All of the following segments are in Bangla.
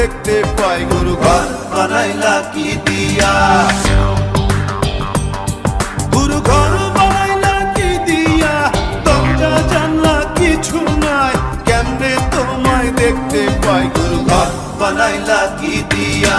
দেখতে পাই গুরু ঘর বানাইলা কি দিয়া। গুরু ঘর বানাইলা কি দিয়া। তোমরা জানলা কিছু নাই। কেমনে তোমায় দেখতে পাই গুরু ঘর বানাইলা কি দিয়া?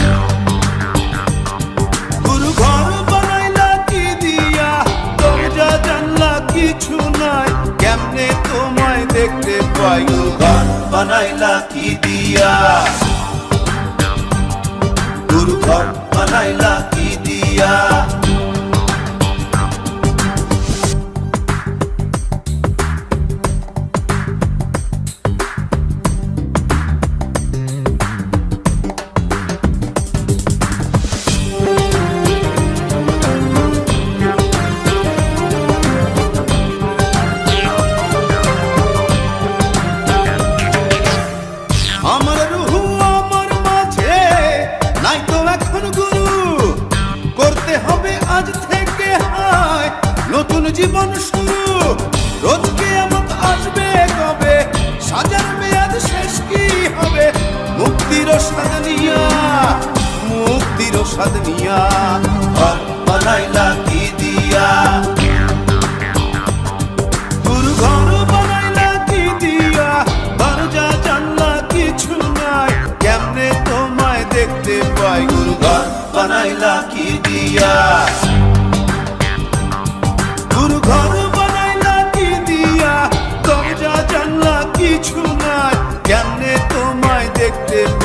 ঘর বানাইলা কি দিয়া? গুরু বানাইলা কি জীবন শুরু রোজকে আমার আসবে কবে? সাজার মেয়াদ শেষ কি হবে? মুক্তির স্বাদ নিয়া, মুক্তির স্বাদ নিয়া কি দিয়া? বানাইলা কি দিয়া? দরজা কেমনে তোমায় দেখতে পাই? কি দিয়া?